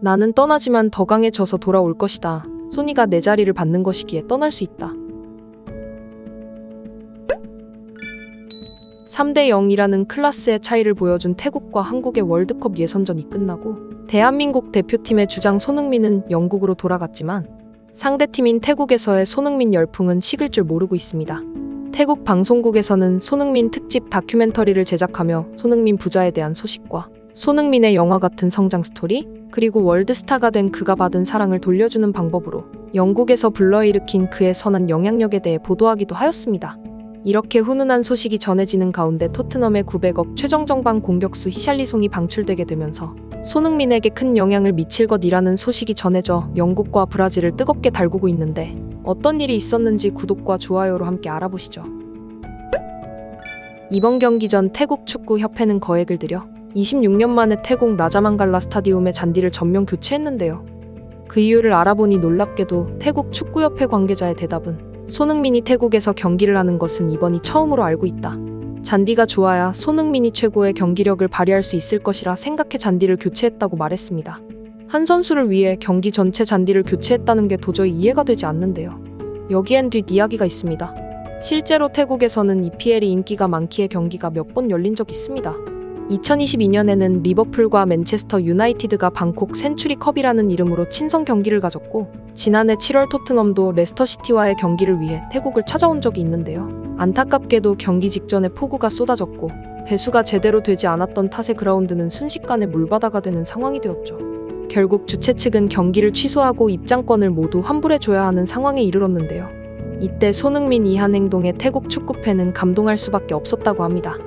나는 떠나지만 더 강해져서 돌아올 것이다. 소니가 내 자리를 받는 것이기에 떠날 수 있다. 3대 0이라는 클래스의 차이를 보여준 태국과 한국의 월드컵 예선전이 끝나고 대한민국 대표팀의 주장 손흥민은 영국으로 돌아갔지만 상대팀인 태국에서의 손흥민 열풍은 식을 줄 모르고 있습니다. 태국 방송국에서는 손흥민 특집 다큐멘터리를 제작하며 손흥민 부자에 대한 소식과 손흥민의 영화 같은 성장 스토리, 그리고 월드스타가 된 그가 받은 사랑을 돌려주는 방법으로 영국에서 불러일으킨 그의 선한 영향력에 대해 보도하기도 하였습니다. 이렇게 훈훈한 소식이 전해지는 가운데 토트넘의 900억 최정정방 공격수 히샬리송이 방출되게 되면서 손흥민에게 큰 영향을 미칠 것이라는 소식이 전해져 영국과 브라질을 뜨겁게 달구고 있는데 어떤 일이 있었는지 구독과 좋아요로 함께 알아보시죠. 이번 경기 전 태국 축구 협회는 거액을 들여 26년 만에 태국 라자망갈라 스타디움의 잔디를 전면 교체했는데요. 그 이유를 알아보니 놀랍게도 태국 축구협회 관계자의 대답은 손흥민이 태국에서 경기를 하는 것은 이번이 처음으로 알고 있다. 잔디가 좋아야 손흥민이 최고의 경기력을 발휘할 수 있을 것이라 생각해 잔디를 교체했다고 말했습니다. 한 선수를 위해 경기 전체 잔디를 교체했다는 게 도저히 이해가 되지 않는데요. 여기엔 뒷 이야기가 있습니다. 실제로 태국에서는 EPL이 인기가 많기에 경기가 몇 번 열린 적 있습니다. 2022년에는 리버풀과 맨체스터 유나이티드가 방콕 센츄리 컵이라는 이름으로 친선 경기를 가졌고 지난해 7월 토트넘도 레스터시티와의 경기를 위해 태국을 찾아온 적이 있는데요. 안타깝게도 경기 직전에 폭우가 쏟아졌고 배수가 제대로 되지 않았던 탓에 그라운드는 순식간에 물바다가 되는 상황이 되었죠. 결국 주최 측은 경기를 취소하고 입장권을 모두 환불해줘야 하는 상황에 이르렀는데요. 이때 손흥민 이한 행동에 태국 축구팬은 감동할 수밖에 없었다고 합니다.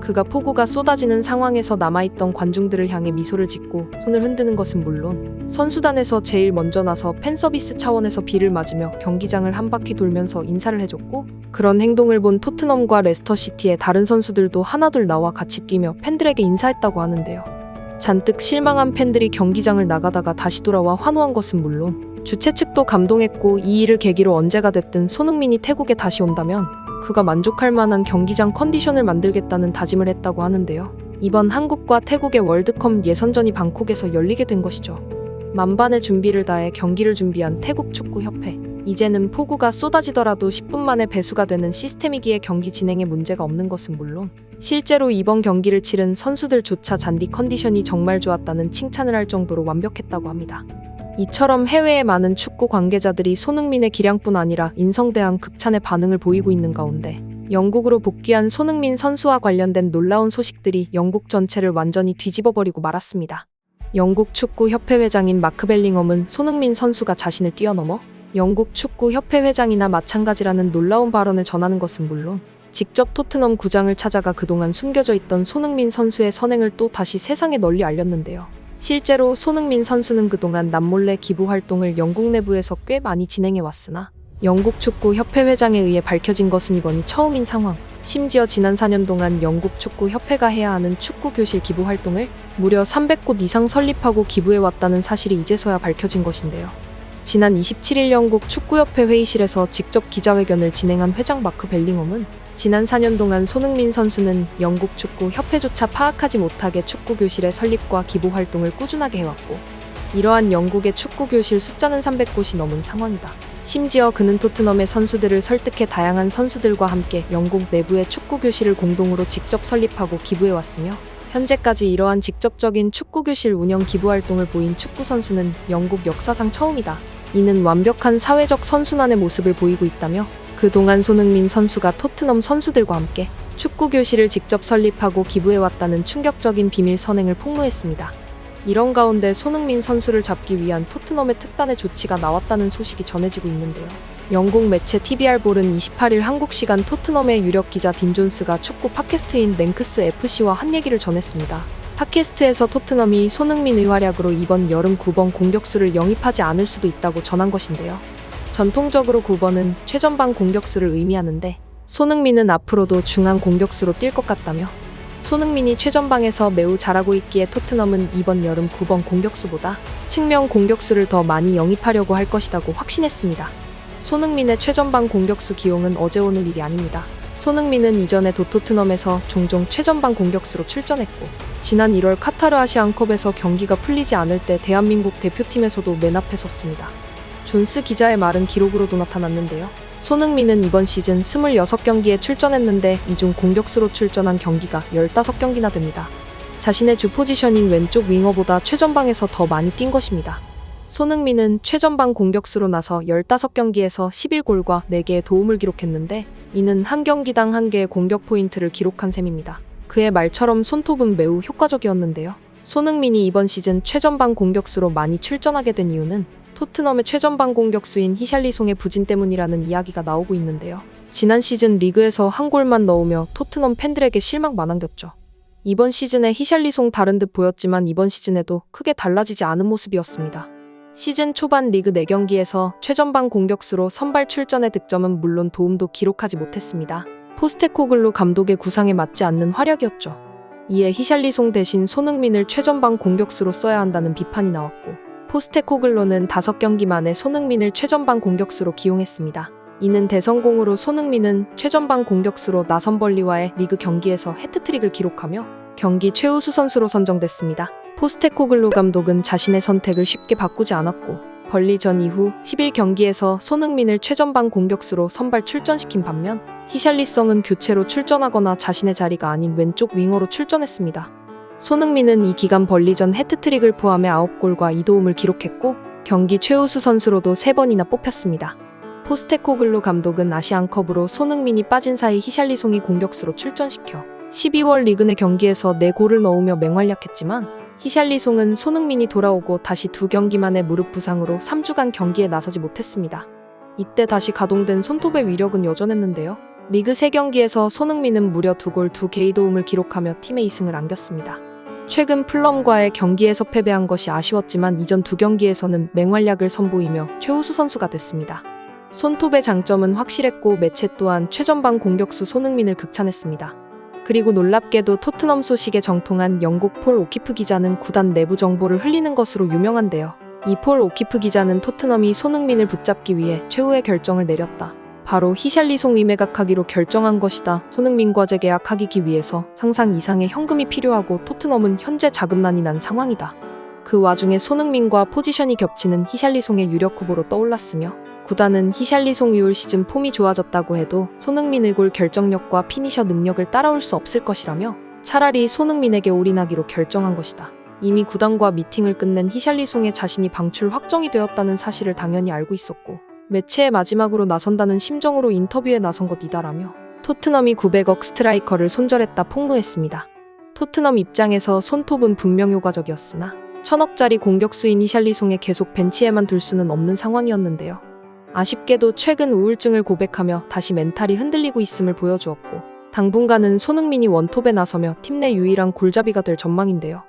그가 폭우가 쏟아지는 상황에서 남아있던 관중들을 향해 미소를 짓고 손을 흔드는 것은 물론 선수단에서 제일 먼저 나서 팬서비스 차원에서 비를 맞으며 경기장을 한 바퀴 돌면서 인사를 해줬고 그런 행동을 본 토트넘과 레스터시티의 다른 선수들도 하나둘 나와 같이 뛰며 팬들에게 인사했다고 하는데요. 잔뜩 실망한 팬들이 경기장을 나가다가 다시 돌아와 환호한 것은 물론 주최 측도 감동했고 이 일을 계기로 언제가 됐든 손흥민이 태국에 다시 온다면 그가 만족할 만한 경기장 컨디션을 만들겠다는 다짐을 했다고 하는데요. 이번 한국과 태국의 월드컵 예선전이 방콕에서 열리게 된 것이죠. 만반의 준비를 다해 경기를 준비한 태국 축구협회. 이제는 폭우가 쏟아지더라도 10분 만에 배수가 되는 시스템이기에 경기 진행에 문제가 없는 것은 물론 실제로 이번 경기를 치른 선수들조차 잔디 컨디션이 정말 좋았다는 칭찬을 할 정도로 완벽했다고 합니다. 이처럼 해외의 많은 축구 관계자들이 손흥민의 기량뿐 아니라 인성대한 극찬의 반응을 보이고 있는 가운데 영국으로 복귀한 손흥민 선수와 관련된 놀라운 소식들이 영국 전체를 완전히 뒤집어버리고 말았습니다. 영국 축구 협회 회장인 마크 벨링엄은 손흥민 선수가 자신을 뛰어넘어 영국 축구 협회 회장이나 마찬가지라는 놀라운 발언을 전하는 것은 물론 직접 토트넘 구장을 찾아가 그동안 숨겨져 있던 손흥민 선수의 선행을 또 다시 세상에 널리 알렸는데요. 실제로 손흥민 선수는 그동안 남몰래 기부 활동을 영국 내부에서 꽤 많이 진행해 왔으나 영국 축구 협회 회장에 의해 밝혀진 것은 이번이 처음인 상황. 심지어 지난 4년 동안 영국 축구 협회가 해야 하는 축구 교실 기부 활동을 무려 300곳 이상 설립하고 기부해 왔다는 사실이 이제서야 밝혀진 것인데요. 지난 27일 영국 축구협회 회의실에서 직접 기자회견을 진행한 회장 마크 벨링엄은 지난 4년 동안 손흥민 선수는 영국 축구 협회조차 파악하지 못하게 축구 교실의 설립과 기부 활동을 꾸준하게 해왔고 이러한 영국의 축구 교실 숫자는 300곳이 넘은 상황이다. 심지어 그는 토트넘의 선수들을 설득해 다양한 선수들과 함께 영국 내부의 축구 교실을 공동으로 직접 설립하고 기부해 왔으며 현재까지 이러한 직접적인 축구 교실 운영 기부 활동을 보인 축구 선수는 영국 역사상 처음이다. 이는 완벽한 사회적 선순환의 모습을 보이고 있다며 그동안 손흥민 선수가 토트넘 선수들과 함께 축구 교실을 직접 설립하고 기부해왔다는 충격적인 비밀 선행을 폭로했습니다. 이런 가운데 손흥민 선수를 잡기 위한 토트넘의 특단의 조치가 나왔다는 소식이 전해지고 있는데요. 영국 매체 TBR 볼은 28일 한국 시간 토트넘의 유력 기자 딘 존스가 축구 팟캐스트인 랭크스 FC와 한 얘기를 전했습니다. 팟캐스트에서 토트넘이 손흥민의 활약으로 이번 여름 9번 공격수를 영입하지 않을 수도 있다고 전한 것인데요. 전통적으로 9번은 최전방 공격수를 의미하는데 손흥민은 앞으로도 중앙 공격수로 뛸 것 같다며 손흥민이 최전방에서 매우 잘하고 있기에 토트넘은 이번 여름 9번 공격수보다 측면 공격수를 더 많이 영입하려고 할 것이라고 확신했습니다. 손흥민의 최전방 공격수 기용은 어제 오늘 일이 아닙니다. 손흥민은 이전에 도토트넘에서 종종 최전방 공격수로 출전했고 지난 1월 카타르 아시안컵에서 경기가 풀리지 않을 때 대한민국 대표팀에서도 맨 앞에 섰습니다. 존스 기자의 말은 기록으로도 나타났는데요. 손흥민은 이번 시즌 26경기에 출전했는데 이 중 공격수로 출전한 경기가 15경기나 됩니다. 자신의 주 포지션인 왼쪽 윙어보다 최전방에서 더 많이 뛴 것입니다. 손흥민은 최전방 공격수로 나서 15경기에서 11골과 4개의 도움을 기록했는데 이는 한 경기당 한 개의 공격 포인트를 기록한 셈입니다. 그의 말처럼 손톱은 매우 효과적이었는데요. 손흥민이 이번 시즌 최전방 공격수로 많이 출전하게 된 이유는 토트넘의 최전방 공격수인 히샬리송의 부진 때문이라는 이야기가 나오고 있는데요. 지난 시즌 리그에서 한 골만 넣으며 토트넘 팬들에게 실망만 안겼죠. 이번 시즌에 히샬리송 다른 듯 보였지만 이번 시즌에도 크게 달라지지 않은 모습이었습니다. 시즌 초반 리그 4경기에서 최전방 공격수로 선발 출전의 득점은 물론 도움도 기록하지 못했습니다. 포스테코글루 감독의 구상에 맞지 않는 활약이었죠. 이에 히샬리송 대신 손흥민을 최전방 공격수로 써야 한다는 비판이 나왔고 포스테코글로는 5경기 만에 손흥민을 최전방 공격수로 기용했습니다. 이는 대성공으로 손흥민은 최전방 공격수로 나선벌리와의 리그 경기에서 해트트릭을 기록하며 경기 최우수 선수로 선정됐습니다. 포스테코글루 감독은 자신의 선택을 쉽게 바꾸지 않았고 벌리 전 이후 11경기에서 손흥민을 최전방 공격수로 선발 출전시킨 반면 히샬리성은 교체로 출전하거나 자신의 자리가 아닌 왼쪽 윙어로 출전했습니다. 손흥민은 이 기간 벌리 전 해트트릭을 포함해 9골과 2도움을 기록했고 경기 최우수 선수로도 3번이나 뽑혔습니다. 포스테코글루 감독은 아시안컵으로 손흥민이 빠진 사이 히샬리송이 공격수로 출전시켜 12월 리그 내 경기에서 4골을 넣으며 맹활약했지만 히샬리송은 손흥민이 돌아오고 다시 두 경기 만에 무릎 부상으로 3주간 경기에 나서지 못했습니다. 이때 다시 가동된 손톱의 위력은 여전했는데요. 리그 3경기에서 손흥민은 무려 2골 2개의 도움을 기록하며 팀의 2승을 안겼습니다. 최근 플럼과의 경기에서 패배한 것이 아쉬웠지만 이전 두 경기에서는 맹활약을 선보이며 최우수 선수가 됐습니다. 손톱의 장점은 확실했고 매체 또한 최전방 공격수 손흥민을 극찬했습니다. 그리고 놀랍게도 토트넘 소식에 정통한 영국 폴 오키프 기자는 구단 내부 정보를 흘리는 것으로 유명한데요. 이 폴 오키프 기자는 토트넘이 손흥민을 붙잡기 위해 최후의 결정을 내렸다. 바로 히샬리송 이매각하기로 결정한 것이다. 손흥민과 재계약하기 위해서 상상 이상의 현금이 필요하고 토트넘은 현재 자금난이 난 상황이다. 그 와중에 손흥민과 포지션이 겹치는 히샬리송의 유력 후보로 떠올랐으며 구단은 히샬리송 이 올 시즌 폼이 좋아졌다고 해도 손흥민의 골 결정력과 피니셔 능력을 따라올 수 없을 것이라며 차라리 손흥민에게 올인하기로 결정한 것이다. 이미 구단과 미팅을 끝낸 히샬리송의 자신이 방출 확정이 되었다는 사실을 당연히 알고 있었고 매체의 마지막으로 나선다는 심정으로 인터뷰에 나선 것 이다라며 토트넘이 900억 스트라이커를 손절했다 폭로했습니다. 토트넘 입장에서 손톱은 분명 효과적이었으나 천억짜리 공격수인 히샬리송에 계속 벤치에만 둘 수는 없는 상황이었는데요. 아쉽게도 최근 우울증을 고백하며 다시 멘탈이 흔들리고 있음을 보여주었고 당분간은 손흥민이 원톱에 나서며 팀 내 유일한 골잡이가 될 전망인데요.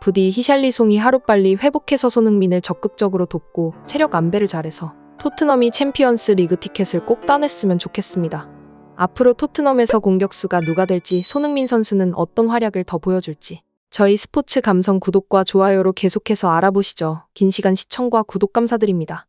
부디 히샬리송이 하루빨리 회복해서 손흥민을 적극적으로 돕고 체력 안배를 잘해서 토트넘이 챔피언스 리그 티켓을 꼭 따냈으면 좋겠습니다. 앞으로 토트넘에서 공격수가 누가 될지 손흥민 선수는 어떤 활약을 더 보여줄지 저희 스포츠 감성 구독과 좋아요로 계속해서 알아보시죠. 긴 시간 시청과 구독 감사드립니다.